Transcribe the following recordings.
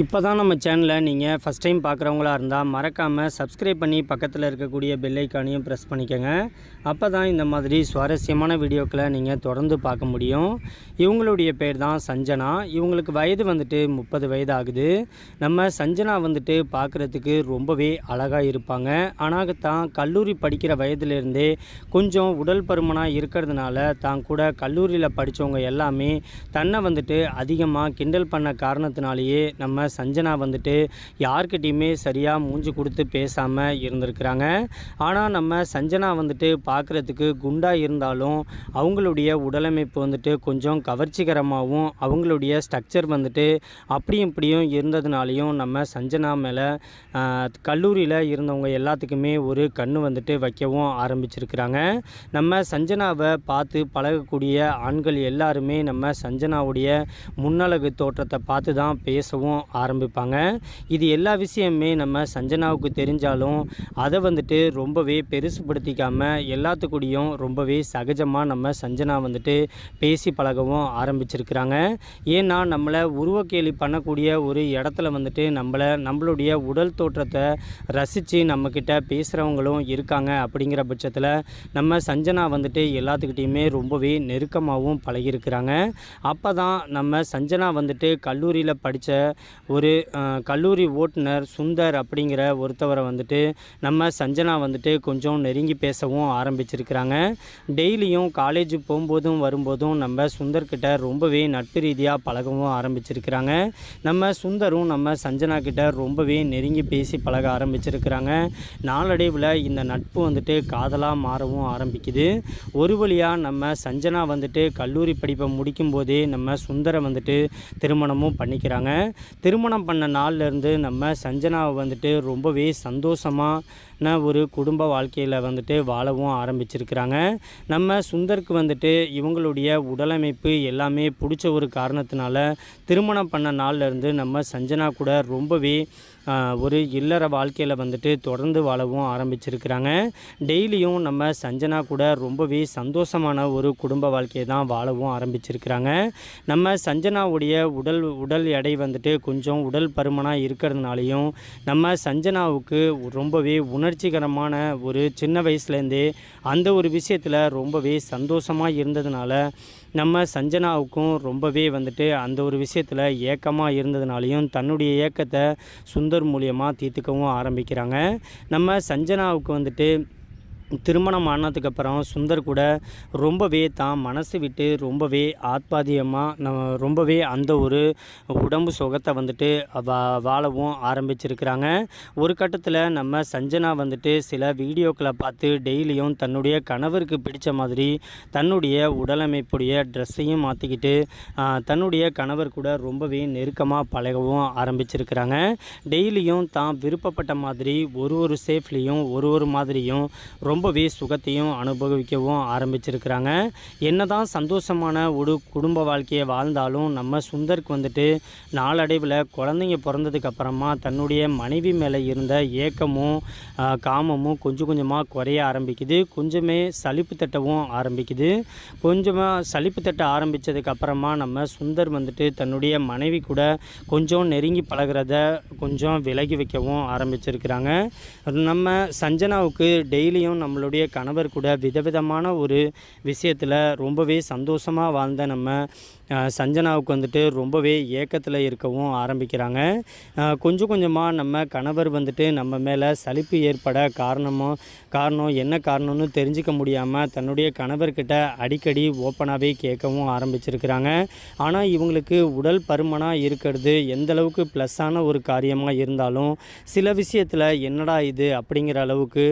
இப்போ தான் நம்ம சேனலை நீங்கள் ஃபஸ்ட் டைம் பார்க்குறவங்களா இருந்தால் மறக்காமல் சப்ஸ்கிரைப் பண்ணி பக்கத்தில் இருக்கக்கூடிய பெல்லைக்கானையும் ப்ரெஸ் பண்ணிக்கோங்க. அப்போ தான் இந்த மாதிரி சுவாரஸ்யமான வீடியோக்களை நீங்கள் தொடர்ந்து பார்க்க முடியும். இவங்களுடைய பேர் தான் சஞ்சனா. இவங்களுக்கு வயது வந்துட்டு முப்பது வயது ஆகுது. நம்ம சஞ்சனா வந்துட்டு பார்க்குறதுக்கு ரொம்பவே அழகாக இருப்பாங்க. ஆனால் தான் கல்லூரி படிக்கிற வயதுலேருந்தே கொஞ்சம் உடல் பருமனாக இருக்கிறதுனால தான் கூட கல்லூரியில் படித்தவங்க எல்லாமே தன்னை வந்துட்டு அதிகமாக கிண்டல் பண்ண காரணத்தினாலேயே நம்ம சஞ்சனா வந்துட்டு யார்கிட்டையுமே சரியாக மூஞ்சி கொடுத்து பேசாமல் இருந்திருக்கிறாங்க. ஆனால் நம்ம சஞ்சனா வந்துட்டு பார்க்குறதுக்கு குண்டாக இருந்தாலும் அவங்களுடைய உடலமைப்பு வந்துட்டு கொஞ்சம் கவர்ச்சிகரமாகவும் அவங்களுடைய ஸ்ட்ரக்சர் வந்துட்டு அப்படியும் இப்படியும் இருந்ததுனாலையும் நம்ம சஞ்சனா மேலே கல்லூரியில் இருந்தவங்க எல்லாத்துக்குமே ஒரு கண்ணு வந்துட்டு வைக்கவும் ஆரம்பிச்சிருக்கிறாங்க. நம்ம சஞ்சனாவை பார்த்து பழகக்கூடிய ஆண்கள் எல்லாருமே நம்ம சஞ்சனாவுடைய முன்னழகு தோற்றத்தை பார்த்து தான் பேசவும் ஆரம்பிப்பாங்க. இது எல்லா விஷயமே நம்ம சஞ்சனாவுக்கு தெரிஞ்சாலும் அதை வந்துட்டு ரொம்பவே பெருசுப்படுத்திக்காமல் எல்லாத்துக்கூடயும் ரொம்பவே சகஜமாக நம்ம சஞ்சனா வந்துட்டு பேசி பழகவும் ஆரம்பிச்சிருக்கிறாங்க. ஏன்னா நம்மளை உருவக்கேலி பண்ணக்கூடிய ஒரு இடத்துல வந்துட்டு நம்மளை நம்மளுடைய உடல் தோற்றத்தை ரசித்து நம்மக்கிட்ட பேசுகிறவங்களும் இருக்காங்க அப்படிங்கிற பட்சத்தில் நம்ம சஞ்சனா வந்துட்டு எல்லாத்துக்கிட்டேயுமே ரொம்பவே நெருக்கமாகவும் பழகியிருக்கிறாங்க. அப்போ தான் நம்ம சஞ்சனா வந்துட்டு கல்லூரியில் படித்த ஒரு கல்லூரி ஓட்டுநர் சுந்தர் அப்படிங்கிற ஒருத்தவரை வந்துட்டு நம்ம சஞ்சனா வந்துட்டு கொஞ்சம் நெருங்கி பேசவும் ஆரம்பிச்சிருக்கிறாங்க. டெய்லியும் காலேஜ் போகும்போதும் வரும்போதும் நம்ம சுந்தர்கிட்ட ரொம்பவே நட்பு ரீதியாக பழகவும் ஆரம்பிச்சிருக்கிறாங்க. நம்ம சுந்தரும் நம்ம சஞ்சனா கிட்ட ரொம்பவே நெருங்கி பேசி பழக ஆரம்பிச்சிருக்கிறாங்க. நாளடைவில் இந்த நட்பு வந்துட்டு காதலாக மாறவும் ஆரம்பிக்குது. ஒரு வழியாக நம்ம சஞ்சனா வந்துட்டு கல்லூரி படிப்பை முடிக்கும் போதே நம்ம சுந்தரை வந்துட்டு திருமணமும் பண்ணிக்கிறாங்க. திரு திருமணம் பண்ண நாள்லேருந்து நம்ம சஞ்சனாவை வந்துட்டு ரொம்பவே சந்தோஷமான ஒரு குடும்ப வாழ்க்கையில் வந்துட்டு வாழவும் ஆரம்பிச்சிருக்கிறாங்க. நம்ம சுந்தருக்கு வந்துட்டு இவங்களுடைய உடலமைப்பு எல்லாமே பிடிச்ச ஒரு காரணத்தினால திருமணம் பண்ண நாள்லேருந்து நம்ம சஞ்சனா கூட ரொம்பவே ஒரு இல்லற வாழ்க்கையில் வந்துட்டு தொடர்ந்து வாழவும் ஆரம்பிச்சிருக்கிறாங்க. டெய்லியும் நம்ம சஞ்சனா கூட ரொம்பவே சந்தோஷமான ஒரு குடும்ப வாழ்க்கையை தான் வாழவும் ஆரம்பிச்சிருக்கிறாங்க. நம்ம சஞ்சனாவுடைய உடல் உடல் எடை வந்துட்டு கொஞ்சம் உடல் பருமனாக இருக்கிறதுனாலையும் நம்ம சஞ்சனாவுக்கு ரொம்பவே உணர்ச்சிகரமான ஒரு சின்ன வயசுலேருந்தே அந்த ஒரு விஷயத்தில் ரொம்பவே சந்தோஷமாக இருந்ததுனால நம்ம சஞ்சனாவுக்கும் ரொம்பவே வந்துட்டு அந்த ஒரு விஷயத்தில் ஏக்கமாக இருந்ததுனாலையும் தன்னுடைய ஏக்கத்தை சுந்தர் மூலியமாக தீர்த்துக்கவும் ஆரம்பிக்கிறாங்க. நம்ம சஞ்சனாவுக்கு வந்துட்டு திருமணம் ஆனதுக்கப்புறம் சுந்தர் கூட ரொம்பவே தான் மனசு விட்டு ரொம்பவே ஆத்மாதியமாக நம்ம ரொம்பவே அந்த ஒரு உடம்பு சுகத்தை வந்துட்டு வா வாழவும் ஆரம்பிச்சிருக்கிறாங்க. ஒரு கட்டத்தில் நம்ம சஞ்சனா வந்துட்டு சில வீடியோக்களை பார்த்து டெய்லியும் தன்னுடைய கணவருக்கு பிடிச்ச மாதிரி தன்னுடைய உடலமைப்புடைய ட்ரெஸ்ஸையும் மாற்றிக்கிட்டு தன்னுடைய கணவர் கூட ரொம்பவே நெருக்கமாக பழகவும் ஆரம்பிச்சிருக்கிறாங்க. டெய்லியும் தான் விருப்பப்பட்ட மாதிரி ஒரு ஒரு சேஃப்லேயும் ஒரு ஒரு மாதிரியும் ரொம்பவே சுகத்தையும் அனுபவிக்கவும் ஆரம்பிச்சிருக்கிறாங்க. என்னதான் சந்தோஷமான ஒரு குடும்ப வாழ்க்கையை வாழ்ந்தாலும் நம்ம சுந்தருக்கு வந்துட்டு நாளடைவில் குழந்தைங்க பிறந்ததுக்கப்புறமா தன்னுடைய மனைவி மேலே இருந்த ஏக்கமும் காமமும் கொஞ்சம் கொஞ்சமாக குறைய ஆரம்பிக்குது. கொஞ்சமே சலிப்பு தட்டவும் ஆரம்பிக்குது. கொஞ்சமாக சலிப்பு தட்ட ஆரம்பித்ததுக்கப்புறமா நம்ம சுந்தர் வந்துட்டு தன்னுடைய மனைவி கூட கொஞ்சம் நெருங்கி பழகிறத கொஞ்சம் விலகி வைக்கவும் ஆரம்பிச்சிருக்கிறாங்க. நம்ம சஞ்சனாவுக்கு டெய்லியும் நம்மளுடைய கணவர் கூட விதவிதமான ஒரு விஷயத்தில் ரொம்பவே சந்தோஷமாக வாழ்ந்த நம்ம சஞ்சனாவுக்கு வந்துட்டு ரொம்பவே ஏக்கத்தில் இருக்கவும் ஆரம்பிக்கிறாங்க. கொஞ்சம் கொஞ்சமாக நம்ம கணவர் வந்துட்டு நம்ம மேலே சலிப்பு ஏற்பட காரணமோ காரணம் என்ன காரணம்னு தெரிஞ்சுக்க முடியாமல் தன்னுடைய கணவர்கிட்ட அடிக்கடி ஓப்பனாகவே கேட்கவும் ஆரம்பிச்சிருக்கிறாங்க. ஆனால் இவங்களுக்கு உடல் பருமனாக இருக்கிறது எந்தளவுக்கு ப்ளஸ்ஸான ஒரு காரியமாக இருந்தாலும் சில விஷயத்தில் என்னடா இது அப்படிங்கிற அளவுக்கு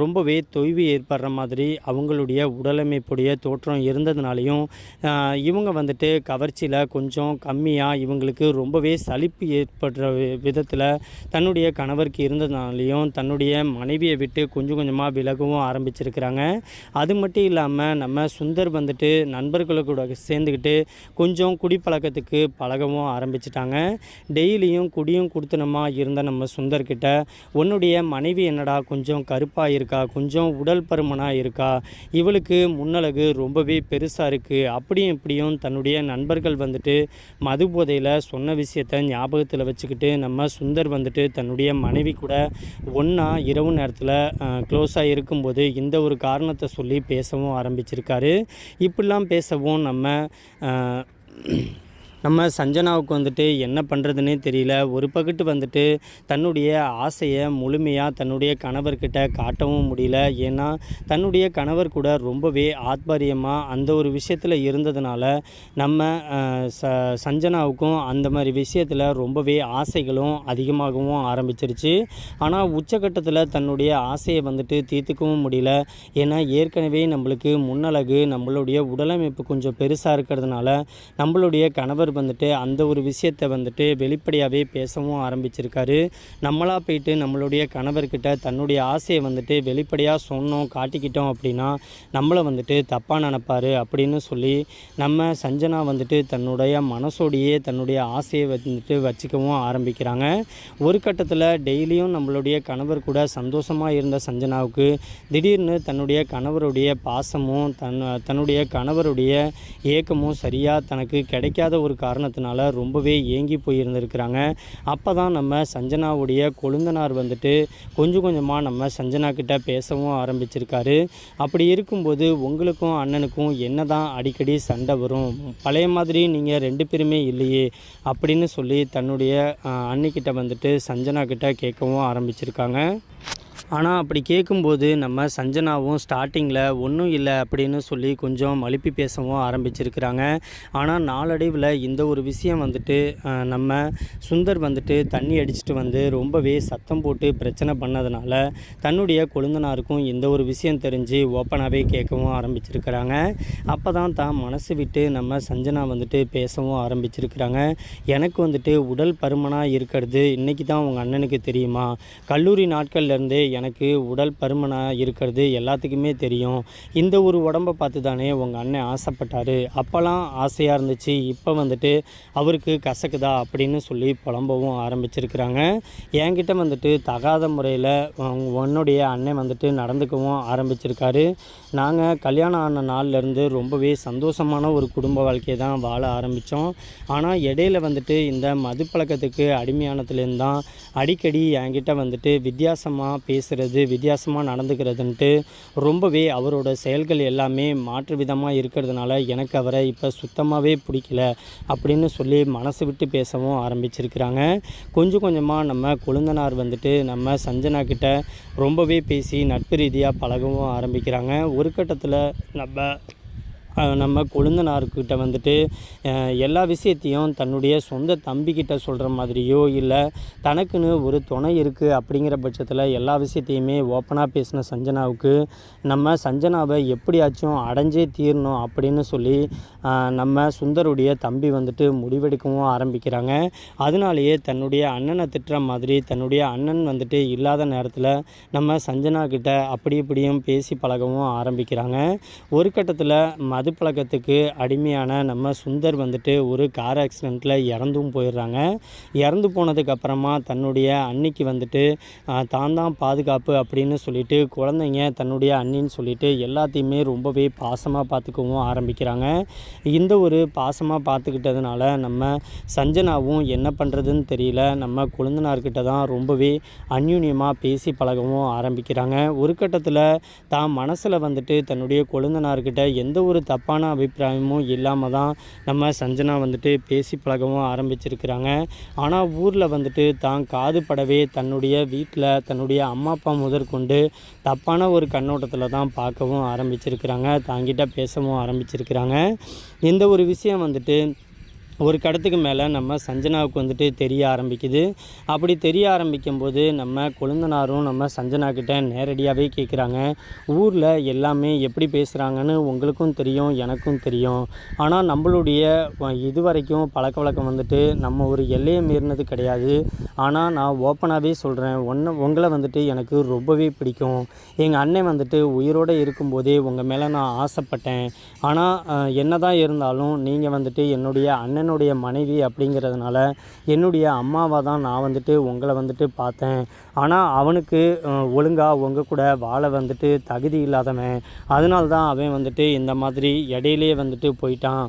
ரொம்பவே தொய்வு ஏற்படுற மாதிரி அவங்களுடைய உடலமைப்புடைய தோற்றம் இருந்ததுனாலையும் இவங்க வந்துட்டு கவர்ச்சியில் கொஞ்சம் கம்மியாக இவங்களுக்கு ரொம்பவே சலிப்பு ஏற்படுற விதத்தில் தன்னுடைய கணவருக்கு இருந்ததுனாலையும் தன்னுடைய மனைவியை விட்டு கொஞ்சம் கொஞ்சமாக விலகவும் ஆரம்பிச்சிருக்கிறாங்க. அது மட்டும் இல்லாமல் நம்ம சுந்தர் வந்துட்டு நண்பர்கள் கூட சேர்ந்துக்கிட்டு கொஞ்சம் குடிப்பழக்கத்துக்கு பழகவும் ஆரம்பிச்சிட்டாங்க. டெய்லியும் குடியும் கொடுத்தனமாக இருந்த நம்ம சுந்தர்கிட்ட உன்னுடைய மனைவி என்னடா கொஞ்சம் கருப்பாக இருக்கா? கொஞ்சம் உடல் பருமனாக இருக்கா? இவளுக்கு முன்னழகு ரொம்பவே பெருசாக இருக்குது அப்படியும் இப்படியும் தன்னுடைய நண்பர்கள் வந்துட்டு மது போதையில் சொன்ன விஷயத்தை ஞாபகத்தில் வச்சுக்கிட்டு நம்ம சுந்தர் வந்துட்டு தன்னுடைய மனைவி கூட ஒன்றா இரவு நேரத்தில் க்ளோஸாக இருக்கும்போது இந்த ஒரு காரணத்தை சொல்லி பேசவும் ஆரம்பிச்சிருக்காரு. இப்படிலாம் பேசவும் நம்ம நம்ம சஞ்சனாவுக்கு வந்துட்டு என்ன பண்ணுறதுனே தெரியல. ஒரு பக்கத்து வந்துட்டு தன்னுடைய ஆசையை முழுமையாக தன்னுடைய கணவர்கிட்ட காட்டவும் முடியல. ஏன்னா தன்னுடைய கணவர் கூட ரொம்பவே ஆத்பரியமாக அந்த ஒரு விஷயத்தில் இருந்ததுனால நம்ம ச சஞ்சனாவுக்கும் அந்த மாதிரி விஷயத்தில் ரொம்பவே ஆசைகளும் அதிகமாகவும் ஆரம்பிச்சிருச்சு. ஆனால் உச்சக்கட்டத்தில் தன்னுடைய ஆசையை வந்துட்டு தீர்த்துக்கவும் முடியல. ஏன்னா ஏற்கனவே நம்மளுக்கு முன்னழகு நம்மளுடைய உடலமைப்பு கொஞ்சம் பெருசாக இருக்கிறதுனால நம்மளுடைய கணவர் வந்துட்டு அந்த ஒரு விஷயத்தை வந்துட்டு வெளிப்படையாகவே பேசவும் ஆரம்பிச்சிருக்காரு. நம்மளாக போயிட்டு நம்மளுடைய கணவர்கிட்ட தன்னுடைய ஆசையை வந்துட்டு வெளிப்படையாக சொன்னோம் காட்டிக்கிட்டோம் அப்படின்னா நம்மளை வந்துட்டு தப்பாக நினப்பார் அப்படின்னு சொல்லி நம்ம சஞ்சனா வந்துட்டு தன்னுடைய மனசோடையே தன்னுடைய ஆசையை வந்துட்டு வச்சுக்கவும் ஆரம்பிக்கிறாங்க. ஒரு கட்டத்தில் டெய்லியும் நம்மளுடைய கணவர் கூட சந்தோஷமாக இருந்த சஞ்சனாவுக்கு திடீர்னு தன்னுடைய கணவருடைய பாசமும் தன் தன்னுடைய கணவருடைய ஏக்கமும் சரியாக தனக்கு கிடைக்காத ஒரு காரணத்தினால ரொம்பவே ஏங்கி போயிருந்திருக்கிறாங்க. அப்போ தான் நம்ம சஞ்சனாவுடைய கொழுந்தனார் வந்துட்டு கொஞ்சம் கொஞ்சமாக நம்ம சஞ்சனா கிட்ட பேசவும் ஆரம்பிச்சிருக்காரு. அப்படி இருக்கும்போது உங்களுக்கும் அண்ணனுக்கும் என்ன தான் அடிக்கடி சண்டை வரும்? பழைய மாதிரி நீங்கள் ரெண்டு பேருமே இல்லையே அப்படின்னு சொல்லி தன்னுடைய அன்னிக்கிட்ட அண்ணிக்கிட்ட வந்துட்டு சஞ்சனா கிட்ட கேட்கவும் ஆரம்பிச்சிருக்காங்க. ஆனால் அப்படி கேட்கும்போது நம்ம சஞ்சனாவும் ஸ்டார்டிங்கில் ஒன்றும் இல்லை அப்படின்னு சொல்லி கொஞ்சம் மழுப்பி பேசவும் ஆரம்பிச்சிருக்கிறாங்க. ஆனால் நாளடைவில் இந்த ஒரு விஷயம் வந்துட்டு நம்ம சுந்தர் வந்துட்டு தண்ணி அடிச்சுட்டு வந்து ரொம்பவே சத்தம் போட்டு பிரச்சனை பண்ணதுனால தன்னுடைய கொழுந்தனாருக்கும் இந்த ஒரு விஷயம் தெரிஞ்சு ஓப்பனாகவே கேட்கவும் ஆரம்பிச்சிருக்கிறாங்க. அப்போ தான் தான் மனசு விட்டு நம்ம சஞ்சனா வந்துட்டு பேசவும் ஆரம்பிச்சிருக்கிறாங்க. எனக்கு வந்துட்டு உடல் பருமனாக இருக்கிறது இன்றைக்கி தான் உங்கள் அண்ணனுக்கு தெரியுமா? கல்லூரி நாட்கள்லேருந்தே எனக்கு உடல் பருமனாக இருக்கிறது எல்லாத்துக்குமே தெரியும். இந்த ஒரு உடம்பை பார்த்து தானே உங்கள் அண்ணன் ஆசைப்பட்டார். அப்போல்லாம் ஆசையாக இருந்துச்சு. இப்போ வந்துட்டு அவருக்கு கசக்குதா அப்படின்னு சொல்லி புலம்பவும் ஆரம்பிச்சிருக்கிறாங்க. என்கிட்ட வந்துட்டு தகாத முறையில் உன்னுடைய அண்ணன் வந்துட்டு நடந்துக்கவும் ஆரம்பிச்சிருக்காரு. நாங்கள் கல்யாணம் ஆன நாள்லேருந்து ரொம்பவே சந்தோஷமான ஒரு குடும்ப வாழ்க்கையை தான் வாழ ஆரம்பித்தோம் ஆனால் இடையில வந்துட்டு இந்த மது பழக்கத்துக்கு அடிமையானதுலேருந்து தான் அடிக்கடி என்கிட்ட வந்துட்டு வித்தியாசமாக பேசுகிறது வித்தியாசமாக நடந்துக்கிறதுன்ட்டு ரொம்பவே அவரோட செயல்கள் எல்லாமே மாற்று விதமாக இருக்கிறதுனால எனக்கு அவரை இப்போ சுத்தமாகவே பிடிக்கல அப்படின்னு சொல்லி மனசு விட்டு பேசவும் ஆரம்பிச்சிருக்கிறாங்க. கொஞ்சம் கொஞ்சமாக நம்ம கொழுந்தனார் வந்துட்டு நம்ம சஞ்சனா கிட்ட ரொம்பவே பேசி நட்பு ரீதியாக பழகவும் ஆரம்பிக்கிறாங்க. ஒரு கட்டத்தில் நம்ம நம்ம கொழுந்தனார்கிட்ட வந்துட்டு எல்லா விஷயத்தையும் தன்னுடைய சொந்த தம்பிக்கிட்ட சொல்கிற மாதிரியோ இல்லை தனக்குன்னு ஒரு துணை இருக்குது அப்படிங்கிற பட்சத்தில் எல்லா விஷயத்தையுமே ஓப்பனாக பேசின சஞ்சனாவுக்கு நம்ம சஞ்சனாவை எப்படியாச்சும் அடைஞ்சே தீரணும் அப்படின்னு சொல்லி நம்ம சுந்தருடைய தம்பி வந்துட்டு முடிவெடுக்கவும் ஆரம்பிக்கிறாங்க. அதனாலேயே தன்னுடைய அண்ணனை திட்டுற மாதிரி தன்னுடைய அண்ணன் வந்துட்டு இல்லாத நேரத்தில் நம்ம சஞ்சனா கிட்ட அப்படி இப்படியும் பேசி பழகவும் ஆரம்பிக்கிறாங்க. ஒரு கட்டத்தில் மது மதுப்பழக்கத்துக்கு அடிமையான நம்ம சுந்தர் வந்துட்டு ஒரு கார் ஆக்சிடெண்ட்டில் இறந்தும் போயிடுறாங்க. இறந்து போனதுக்கப்புறமா தன்னுடைய அன்னிக்கு வந்துட்டு தான் தான் பாதுகாப்பு அப்படின்னு சொல்லிட்டு குழந்தைங்க தன்னுடைய அண்ணின்னு சொல்லிட்டு எல்லாத்தையுமே ரொம்பவே பாசமாக பார்த்துக்கவும் ஆரம்பிக்கிறாங்க. இந்த ஒரு பாசமாக பார்த்துக்கிட்டதுனால நம்ம சஞ்சனாவும் என்ன பண்ணுறதுன்னு தெரியல. நம்ம கொழுந்தனார்கிட்ட தான் ரொம்பவே அந்யூன்யமாக பேசி பழகவும் ஆரம்பிக்கிறாங்க. ஒரு கட்டத்தில் தான் மனசில் வந்துட்டு தன்னுடைய கொழுந்தனார்கிட்ட எந்த ஒரு தப்பான அபிப்பிராயமும் இல்லாமல் தான் நம்ம சஞ்சனா வந்துட்டு பேசி பழகவும் ஆரம்பிச்சிருக்கிறாங்க. ஆனால் ஊரில் வந்துட்டு தான் காது படவே தன்னுடைய வீட்டில் தன்னுடைய அம்மா அப்பா முதற்கொண்டு தப்பான ஒரு கண்ணோட்டத்தில் தான் பார்க்கவும் ஆரம்பிச்சிருக்கிறாங்க. தாங்கிட்ட பேசவும் ஆரம்பிச்சிருக்கிறாங்க. இந்த ஒரு விஷயம் வந்துட்டு ஒரு கடத்துக்கு மேலே நம்ம சஞ்சனாவுக்கு வந்துட்டு தெரிய ஆரம்பிக்குது. அப்படி தெரிய ஆரம்பிக்கும்போது நம்ம கொழுந்தனாரும் நம்ம சஞ்சனா கிட்ட நேரடியாகவே கேட்குறாங்க ஊரில் எல்லாமே எப்படி பேசுகிறாங்கன்னு உங்களுக்கும் தெரியும் எனக்கும் தெரியும். ஆனால் நம்மளுடைய இது வரைக்கும் பழக்க வழக்கம் வந்துட்டு நம்ம ஒரு எல்லையை மீறினது கிடையாது. ஆனால் நான் ஓப்பனாகவே சொல்கிறேன் ஒன்று உங்களை வந்துட்டு எனக்கு ரொம்பவே பிடிக்கும். எங்கள் அண்ணன் வந்துட்டு உயிரோடு இருக்கும்போதே உங்கள் மேலே நான் ஆசைப்பட்டேன். ஆனால் என்ன தான் இருந்தாலும் நீங்கள் வந்துட்டு என்னுடைய அண்ணனுடைய மனைவி அப்படிங்கிறதுனால என்னுடைய அம்மாவை தான் நான் வந்துட்டு உங்களை வந்துட்டு பார்த்தேன். ஆனால் அவனுக்கு ஒழுங்காக உங்கள் கூட வாழ வந்துட்டு தகுதி இல்லாதவன். அதனால தான் அவன் வந்துட்டு இந்த மாதிரி இடையிலே வந்துட்டு போயிட்டான்.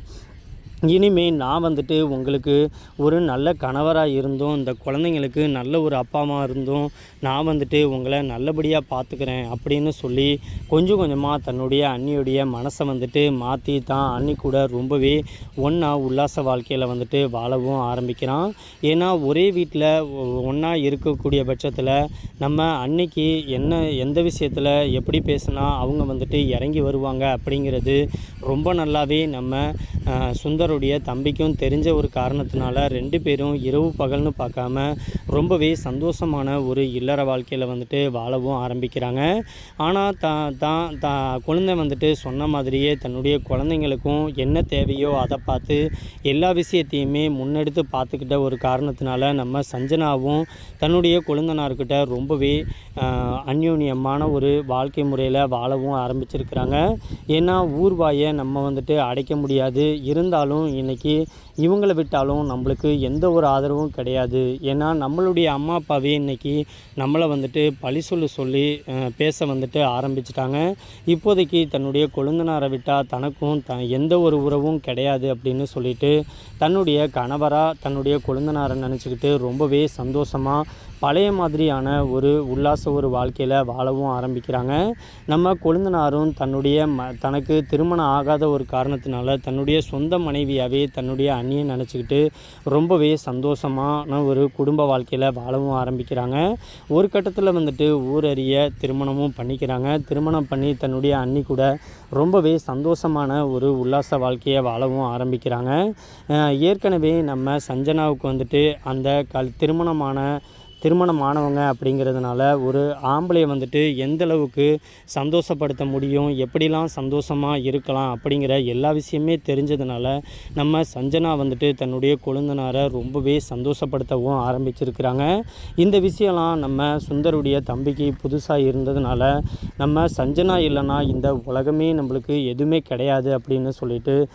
இனிமே நான் வந்துட்டு உங்களுக்கு ஒரு நல்ல கணவராக இருந்தும் இந்த குழந்தைங்களுக்கு நல்ல ஒரு அப்பா அம்மா இருந்தும் நான் வந்துட்டு உங்களை நல்லபடியாக பார்த்துக்கிறேன் அப்படின்னு சொல்லி கொஞ்சம் கொஞ்சமாக தன்னுடைய அண்ணியுடைய மனசை வந்துட்டு மாற்றி தான் அண்ணி கூட ரொம்பவே ஒன்றா உல்லாச வாழ்க்கையில் வந்துட்டு வாழவும் ஆரம்பிக்கிறான். ஏன்னா ஒரே வீட்டில் ஒன்றா இருக்கக்கூடிய பட்சத்தில் நம்ம அன்னைக்கு என்ன எந்த விஷயத்தில் எப்படி பேசுனா அவங்க வந்துட்டு இறங்கி வருவாங்க அப்படிங்கிறது ரொம்ப நல்லாவே நம்ம அஹ், அவருடைய தம்பிக்கும் தெரிஞ்ச ஒரு காரணத்தினால ரெண்டு பேரும் இரவு பகல்னு பார்க்காம ரொம்பவே சந்தோஷமான ஒரு இல்லற வாழ்க்கையில் வந்துட்டு வாழவும் ஆரம்பிக்கிறாங்க. ஆனால் தான் தான் த குழந்தை வந்துட்டு சொன்ன மாதிரியே தன்னுடைய குழந்தைங்களுக்கும் என்ன தேவையோ அதை பார்த்து எல்லா விஷயத்தையுமே முன்னெடுத்து பார்த்துக்கிட்ட ஒரு காரணத்தினால நம்ம சஞ்சனாவும் தன்னுடைய கொழுந்தனார்கிட்ட ரொம்பவே அந்யோன்யமான ஒரு வாழ்க்கை முறையில் வாழவும் ஆரம்பிச்சிருக்கிறாங்க. ஏன்னா ஊர்வாயை நம்ம வந்துட்டு அடைக்க முடியாது. இருந்தாலும் இன்னைக்கு இவங்களை விட்டாலும் நம்மளுக்கு எந்த ஒரு ஆதரவும் கிடையாது. ஏன்னா நம்மளுடைய அம்மா அப்பாவே இன்னைக்கு நம்மளை வந்துட்டு பழி சொல்லு சொல்லி பேச வந்துட்டு ஆரம்பிச்சிட்டாங்க. இப்போதைக்கு தன்னுடைய கொழுந்தனாரை விட்டால் தனக்கும் த எந்த ஒரு உறவும் கிடையாது அப்படின்னு சொல்லிட்டு தன்னுடைய கணவராக தன்னுடைய கொழுந்தனாரை நினச்சிக்கிட்டு ரொம்பவே சந்தோஷமாக பழைய மாதிரியான ஒரு உல்லாச ஒரு வாழ்க்கையில் வாழவும் ஆரம்பிக்கிறாங்க. நம்ம கொழுந்தனாரும் தன்னுடைய ம தனக்கு திருமணம் ஆகாத ஒரு காரணத்தினால தன்னுடைய சொந்த மனைவியாகவே தன்னுடைய அண்ணியை நினச்சிக்கிட்டு ரொம்பவே சந்தோஷமான ஒரு குடும்ப வாழ்க்கையில் வாழவும் ஆரம்பிக்கிறாங்க. ஒரு கட்டத்தில் வந்துட்டு ஊரறிய திருமணமும் பண்ணிக்கிறாங்க. திருமணம் பண்ணி தன்னுடைய அண்ணி கூட ரொம்பவே சந்தோஷமான ஒரு உல்லாச வாழ்க்கையை வாழவும் ஆரம்பிக்கிறாங்க. ஏற்கனவே நம்ம சஞ்சனாவுக்கு வந்துட்டு அந்த கல் திருமணமான திருமணமானவங்க அப்படிங்கிறதுனால ஒரு ஆம்பளையை வந்துட்டு எந்த அளவுக்கு சந்தோஷப்படுத்த முடியும் எப்படிலாம் சந்தோஷமாக இருக்கலாம் அப்படிங்கிற எல்லா விஷயமே தெரிஞ்சதுனால நம்ம சஞ்சனா வந்துட்டு தன்னுடைய கொழுந்தனாரை ரொம்பவே சந்தோஷப்படுத்தவும் ஆரம்பிச்சிருக்கிறாங்க. இந்த விஷயம்லாம் நம்ம சுந்தருடைய தம்பிக்கு புதுசாக இருந்ததுனால நம்ம சஞ்சனா இல்லைன்னா இந்த உலகமே நம்மளுக்கு எதுவுமே கிடையாது அப்படின்னு சொல்லிட்டு